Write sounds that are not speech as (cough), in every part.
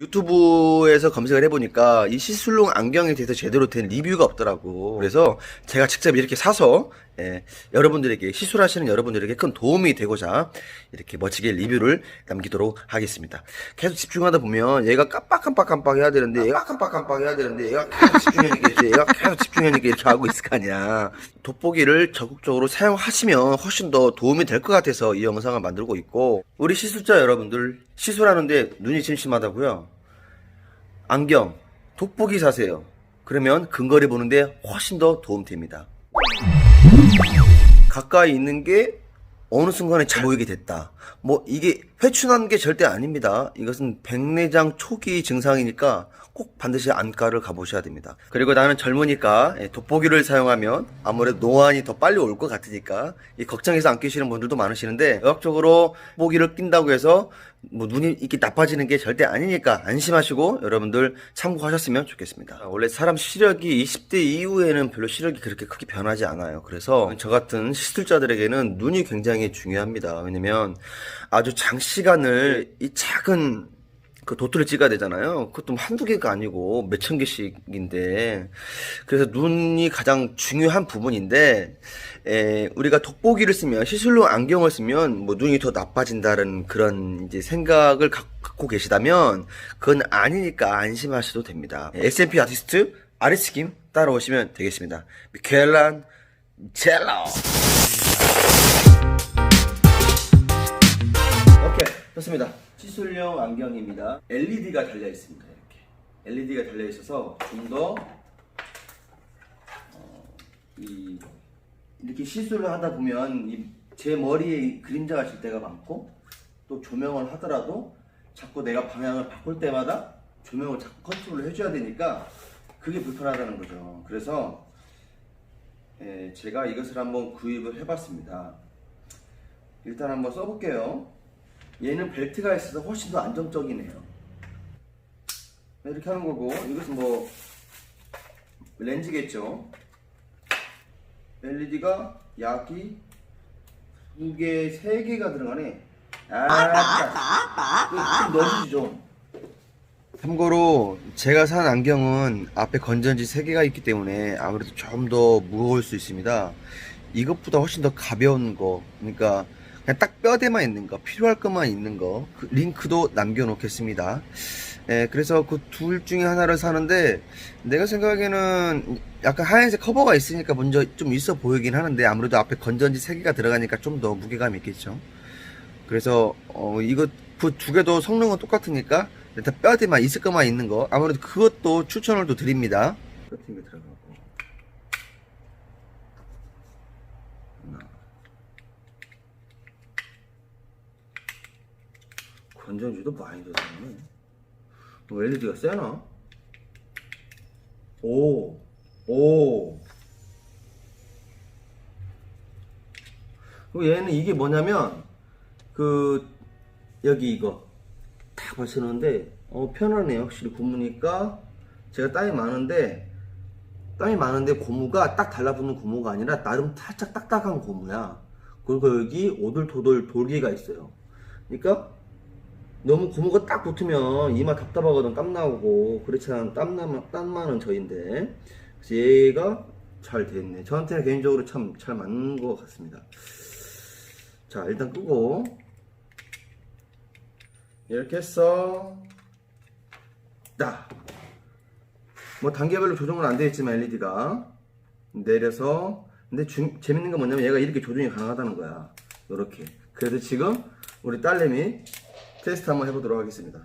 유튜브에서 검색을 해보니까 이 시술용 안경에 대해서 제대로 된 리뷰가 없더라고. 그래서 제가 직접 이렇게 사서 예, 여러분들에게 시술하시는 여러분들에게 큰 도움이 되고자 이렇게 멋지게 리뷰를 남기도록 하겠습니다. 계속 집중하다 보면 얘가 깜빡깜빡깜빡 해야 되는데 얘가 깜빡깜빡 해야 되는데 얘가 계속 집중해야니까 이제 얘가 계속 집중해야니까 이렇게 하고 있을 거 아니야. 돋보기를 적극적으로 사용하시면 훨씬 더 도움이 될 것 같아서 이 영상을 만들고 있고 우리 시술자 여러분들 시술하는데 눈이 침침하다고요? 안경, 돋보기 사세요. 그러면 근거리 보는데 훨씬 더 도움됩니다. 가까이 있는 게 어느 순간에 잘 보이게 됐다. 뭐 이게 회춘한 게 절대 아닙니다. 이것은 백내장 초기 증상이니까 꼭 반드시 안과를 가보셔야 됩니다. 그리고 나는 젊으니까 예, 돋보기를 사용하면 아무래도 노안이 더 빨리 올 것 같으니까 이 걱정해서 안 끼시는 분들도 많으시는데 의학적으로 돋보기를 낀다고 해서 뭐 눈이 이렇게 나빠지는 게 절대 아니니까 안심하시고 여러분들 참고하셨으면 좋겠습니다. 원래 사람 시력이 20대 이후에는 별로 시력이 그렇게 크게 변하지 않아요. 그래서 저 같은 시술자들에게는 눈이 굉장히 중요합니다. 왜냐면 아주 장시 간을 이 작은 그 도트를 찍어야 되잖아요. 그것도 뭐 한두 개가 아니고 몇천 개씩인데. 그래서 눈이 가장 중요한 부분인데, 에, 우리가 돋보기를 쓰면, 시술로 안경을 쓰면, 뭐 눈이 더 나빠진다는 그런 이제 생각을 가- 갖고 계시다면, 그건 아니니까 안심하셔도 됩니다. S&P 아티스트, 아리스킴 따라오시면 되겠습니다. 미켈란, 젤로! 좋습니다. 시술용 안경입니다. LED가 달려 있습니다 이렇게. LED가 달려 있어서 좀더 어, 이, 이렇게 시술을 하다 보면 이, 제 머리에 그림자가 질 때가 많고 또 조명을 하더라도 자꾸 내가 방향을 바꿀 때마다 조명을 자꾸 컨트롤을 해줘야 되니까 그게 불편하다는 거죠. 그래서 예, 제가 이것을 한번 구입을 해봤습니다. 일단 한번 써볼게요. 얘는 벨트가 있어서 훨씬 더 안정적이네요. 이렇게 하는 거고, 이것은 뭐, 렌즈겠죠. LED가 약이 두 개, 세 개가 들어가네. 아, 좀 넣어주지 좀. 참고로 제가 산 안경은 앞에 건전지 3개가 있기 때문에 아무래도 좀 더 무거울 수 있습니다. 이것보다 훨씬 더 가벼운 거, 그러니까 그냥 딱 뼈대만 있는 거, 필요할 것만 있는 거, 그 링크도 남겨놓겠습니다. 예, 그래서 그 둘 중에 하나를 사는데 내가 생각하기에는 약간 하얀색 커버가 있으니까 먼저 좀 있어 보이긴 하는데 아무래도 앞에 건전지 3개가 들어가니까 좀 더 무게감이 있겠죠. 그래서 어 이거 그 두 개도 성능은 똑같으니까 일단 뼈대만 있을 것만 있는 거 아무래도 그것도 추천을 또 드립니다. 게 들어가고 하나 건전지도 많이 들어가네. 뭐 LED가 세나? 오, 오. 그리고 얘는 이게 뭐냐면 그 여기 이거 딱 받쳐놓는데 어 편하네요 확실히 고무니까 제가 땀이 많은데 땀이 많은데 고무가 딱 달라붙는 고무가 아니라 나름 살짝 딱딱한 고무야 그리고 여기 오돌토돌 돌기가 있어요 그러니까 너무 고무가 딱 붙으면 이마 답답하거든 땀 나오고. 그렇지 않은 땀, 나, 땀 많은 저인데. 그래서 얘가 잘 됐네. 저한테는 개인적으로 참 잘 맞는 것 같습니다. 자 일단 끄고. 이렇게 해서 딱뭐 단계별로 조정은 안 되어 있지만 LED가 내려서. 근데 중- 재밌는 건 뭐냐면 얘가 이렇게 조정이 가능하다는 거야. 이렇게. 그래서 지금 우리 딸내미 테스트 한번 해보도록 하겠습니다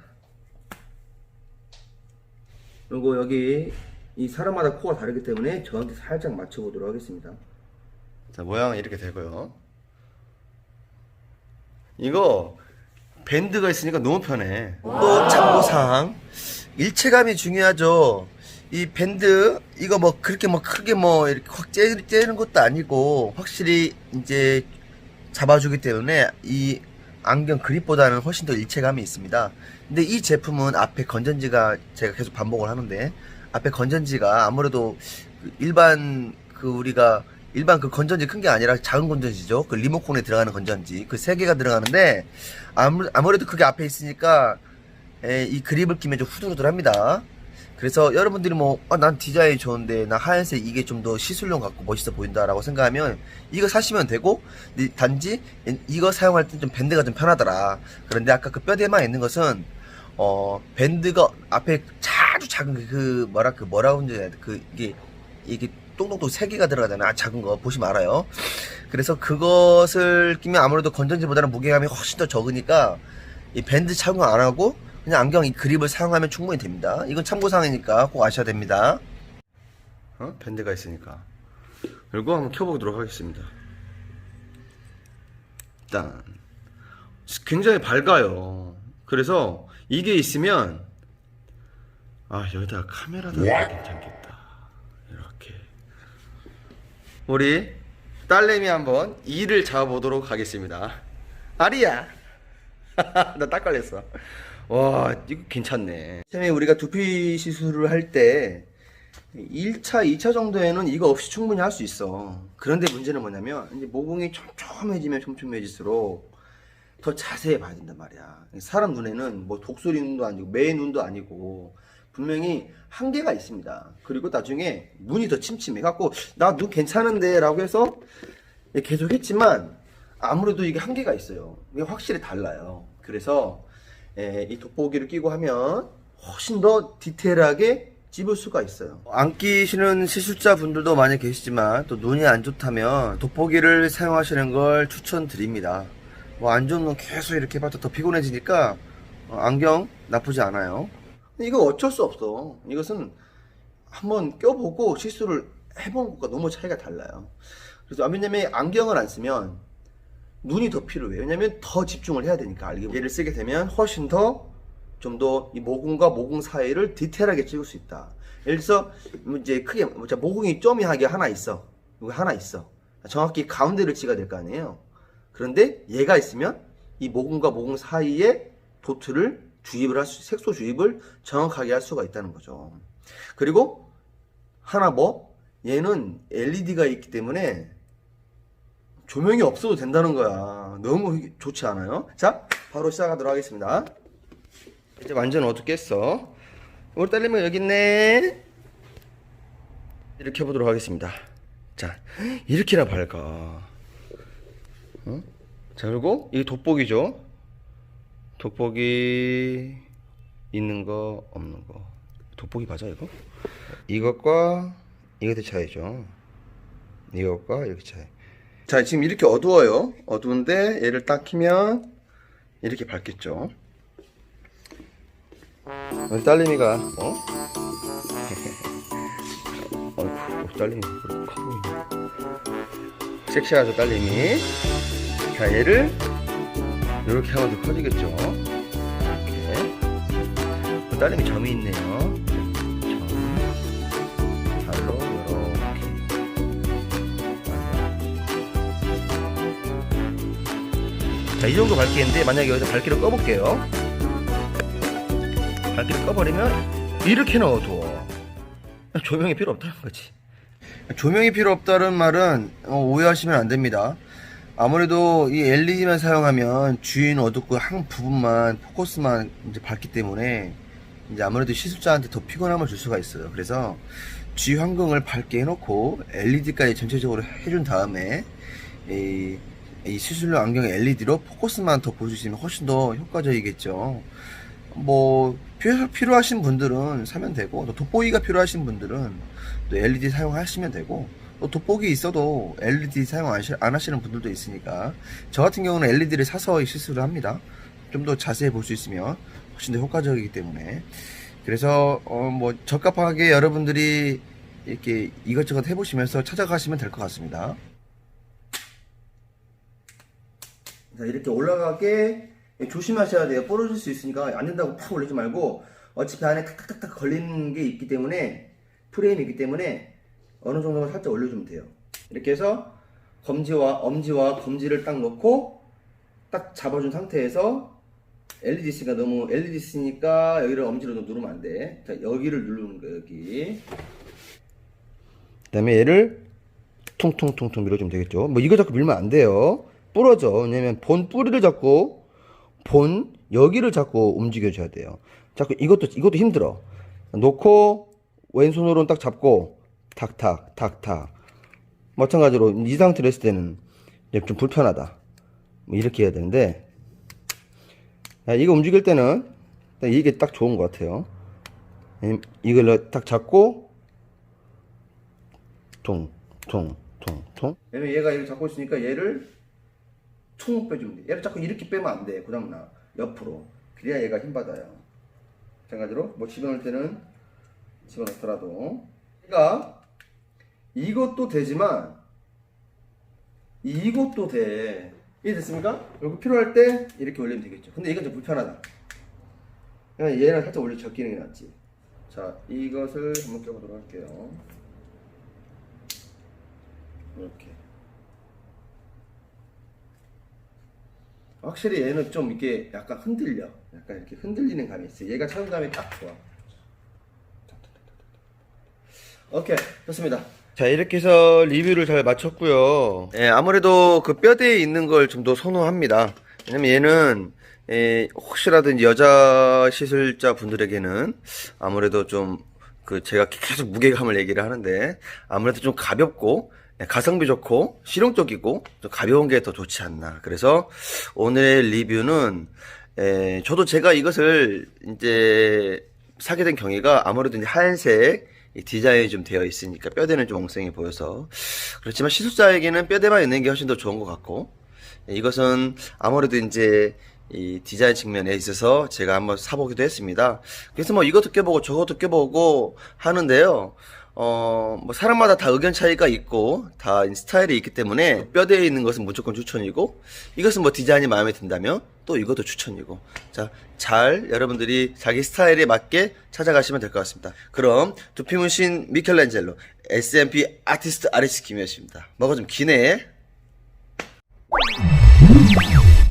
그리고 여기 이 사람마다 코가 다르기 때문에 저한테 살짝 맞춰보도록 하겠습니다 자 모양은 이렇게 되고요 이거 밴드가 있으니까 너무 편해. 또 참고사항 일체감이 중요하죠. 이 밴드 이거 뭐 그렇게 뭐 크게 뭐 이렇게 확 째, 째는 것도 아니고 확실히 이제 잡아주기 때문에 이 안경 그립보다는 훨씬 더 일체감이 있습니다. 근데 이 제품은 앞에 건전지가 제가 계속 반복을 하는데 앞에 건전지가 아무래도 그 일반 그 우리가 일반 그 건전지 큰 게 아니라 작은 건전지죠. 그 리모컨에 들어가는 건전지 그 세 개가 들어가는데 아무, 아무래도 그게 앞에 있으니까 에, 이 그립을 끼면 좀 후들후들합니다. 그래서 여러분들이 뭐, 아, 난 디자인이 좋은데, 나 하얀색 이게 좀 더 시술용 같고 멋있어 보인다라고 생각하면, 이거 사시면 되고, 단지, 이거 사용할 때 좀 밴드가 좀 편하더라. 그런데 아까 그 뼈대만 있는 것은, 어, 밴드가 앞에 아주 작은 그, 그 뭐라, 그 뭐라고 하는지, 그, 이게, 이게 똥똥똥 세 개가 들어가잖아요. 아, 작은 거. 보시면 알아요. 그래서 그것을 끼면 아무래도 건전지보다는 무게감이 훨씬 더 적으니까, 이 밴드 착용 안 하고, 그냥 안경 이 그립을 사용하면 충분히 됩니다. 이건 참고사항이니까 꼭 아셔야 됩니다. 어? 밴드가 있으니까. 그리고 한번 켜보도록 하겠습니다. 일단 굉장히 밝아요. 그래서 이게 있으면 아 여기다가 카메라다 괜찮겠다. 이렇게 우리 딸내미 한번 이를 잡아보도록 하겠습니다. 아리야. (laughs) 나 딱 걸렸어. 와, 이거 괜찮네. 처음에 우리가 두피 시술을 할 때 1차, 2차 정도에는 이거 없이 충분히 할 수 있어. 그런데 문제는 뭐냐면 이제 모공이 촘촘해지면 촘촘해질수록 더 자세히 봐야 된단 말이야. 사람 눈에는 뭐 독수리 눈도 아니고 매 눈도 아니고 분명히 한계가 있습니다. 그리고 나중에 눈이 더 침침해 갖고 나 눈 괜찮은데 라고 해서 계속 했지만 아무래도 이게 한계가 있어요. 이게 확실히 달라요. 그래서 에, 이 돋보기를 끼고 하면 훨씬 더 디테일하게 찝을 수가 있어요. 안 끼시는 시술자 분들도 많이 계시지만 또 눈이 안 좋다면 돋보기를 사용하시는 걸 추천드립니다. 뭐 안 좋은 눈 계속 이렇게 봐도 더 피곤해지니까 어, 안경 나쁘지 않아요. 이거 어쩔 수 없어. 이것은 한번 껴보고 시술을 해본 것과 너무 차이가 달라요. 그래서 왜냐면 안경을 안 쓰면 눈이 더 필요해요. 왜냐면 더 집중을 해야 되니까 알게 얘를 쓰게 되면 훨씬 더 좀 더 이 모공과 모공 사이를 디테일하게 찍을 수 있다. 예를 들어서 뭐 이제 크게 뭐 자, 모공이 점이하게 하나 있어. 여기 하나 있어. 정확히 가운데를 찍어야 될 거 아니에요. 그런데 얘가 있으면 이 모공과 모공 사이에 도트를 주입을 할 수, 색소 주입을 정확하게 할 수가 있다는 거죠. 그리고 하나 뭐 얘는 LED가 있기 때문에 조명이 없어도 된다는 거야. 너무 좋지 않아요? 자, 바로 시작하도록 하겠습니다. 이제 완전 어둡겠어. 우리 딸내미 여기 있네. 이렇게 해보도록 하겠습니다. 자, 이렇게나 밝아. 어? 자, 그리고 이게 돋보기죠. 돋보기 있는 거, 없는 거. 돋보기 맞아, 이거? 이것과 이것의 차이죠. 이것과 이렇게 차이. 자, 지금 이렇게 어두워요. 어두운데 얘를 딱 키면 이렇게 밝겠죠. 우리 딸내미가 어? (laughs) 어이구, 그렇게 커 보이네. 섹시하죠, 딸내미. 자, 얘를 이렇게 하면 더 커지겠죠. 이렇게. 어, 딸내미 점이 있네요. 자, 이 정도 밝기인데 만약에 여기서 밝기를 꺼볼게요. 밝기를 꺼버리면 이렇게는 어두워. 조명이 필요 없다는 거지. 조명이 필요 없다는 말은 어, 오해하시면 안 됩니다. 아무래도 이 LED만 사용하면 주위는 어둡고 한 부분만 포커스만 이제 밝기 때문에 이제 아무래도 시술자한테 더 피곤함을 줄 수가 있어요. 그래서 주위 환경을 밝게 해놓고 LED까지 전체적으로 해준 다음에 이, 이 시술용 안경 LED로 포커스만 더 보여주시면 훨씬 더 효과적이겠죠. 뭐 필요- 필요 하신 분들은 사면 되고 또 돋보기가 필요하신 분들은 또 LED 사용하시면 되고 또 돋보기 있어도 LED 사용 안 하시는 분들도 있으니까 저 같은 경우는 LED를 사서 이 시술을 합니다. 좀 더 자세히 볼 수 있으면 훨씬 더 효과적이기 때문에 그래서 어 뭐 적합하게 여러분들이 이렇게 이것저것 해보시면서 찾아가시면 될 것 같습니다. 자 이렇게 올라가게 조심하셔야 돼요. 부러질 수 있으니까 안 된다고 팍 올리지 말고 어차피 안에 탁탁탁탁 걸리는 게 있기 때문에 프레임이 있기 때문에 어느 정도만 살짝 올려주면 돼요. 이렇게 해서 검지와 엄지와 검지를 딱 놓고 딱 잡아준 상태에서 LED C가 너무 LED C니까 여기를 엄지로 누르면 안 돼. 자 여기를 누르는 거예요 여기. 그다음에 얘를 퉁퉁퉁퉁 밀어주면 되겠죠. 뭐 이거 자꾸 밀면 안 돼요. 부러져. 왜냐면 본 뿌리를 잡고 본 여기를 자꾸 움직여줘야 돼요. 자꾸 이것도 이것도 힘들어. 놓고 왼손으로는 딱 잡고 탁탁 탁탁. 마찬가지로 이 상태로 했을 때는 좀 불편하다. 뭐 이렇게 해야 되는데 야, 이거 움직일 때는 딱 이게 딱 좋은 것 같아요. 음, 이걸 딱 잡고 통, 통, 통, 통. 왜냐면 얘가 이렇게 잡고 있으니까 얘를 퉁 빼주면 돼. 얘를 자꾸 이렇게 빼면 안 돼. 고장나. 옆으로. 그래야 얘가 힘 받아요. 마찬가지로 뭐 집어넣을 때는 집어넣더라도 얘가 이것도 되지만 이것도 돼. 이해 됐습니까? 그리고 필요할 때 이렇게 올리면 되겠죠. 근데 이건 좀 불편하다. 그냥 얘는 살짝 올려 적기는 게 낫지. 자, 이것을 한번 껴보도록 할게요. 이렇게. 확실히 얘는 좀 이렇게 약간 흔들려. 약간 이렇게 흔들리는 감이 있어. 얘가 착용감이 딱 좋아. 오케이, 좋습니다. 자, 이렇게 해서 리뷰를 잘 마쳤고요. 예, 아무래도 그 뼈대에 있는 걸 좀 더 선호합니다. 왜냐면 얘는 예, 혹시라도 이제 여자 시술자 분들에게는 아무래도 좀 그 제가 계속 무게감을 얘기를 하는데 아무래도 좀 가볍고 예, 가성비 좋고 실용적이고 좀 가벼운 게 더 좋지 않나. 그래서 오늘의 리뷰는 에, 저도 제가 이것을 이제 사게 된 경위가 아무래도 이제 하얀색 이 디자인이 좀 되어 있으니까 뼈대는 좀 엉성해 보여서 그렇지만 시술자에게는 뼈대만 있는 게 훨씬 더 좋은 것 같고 예, 이것은 아무래도 이제 이 디자인 측면에 있어서 제가 한번 사보기도 했습니다. 그래서 뭐 이것도 껴보고 저것도 껴보고 하는데요. 어, 뭐 사람마다 다 의견 차이가 있고 다 스타일이 있기 때문에 뼈대에 있는 것은 무조건 추천이고 이것은 뭐 디자인이 마음에 든다면 또 이것도 추천이고 자, 잘 여러분들이 자기 스타일에 맞게 찾아가시면 될 것 같습니다. 그럼 두피문신 미켈란젤로 SMP 아티스트 아리스 김이었습니다. 뭐가 좀 기네.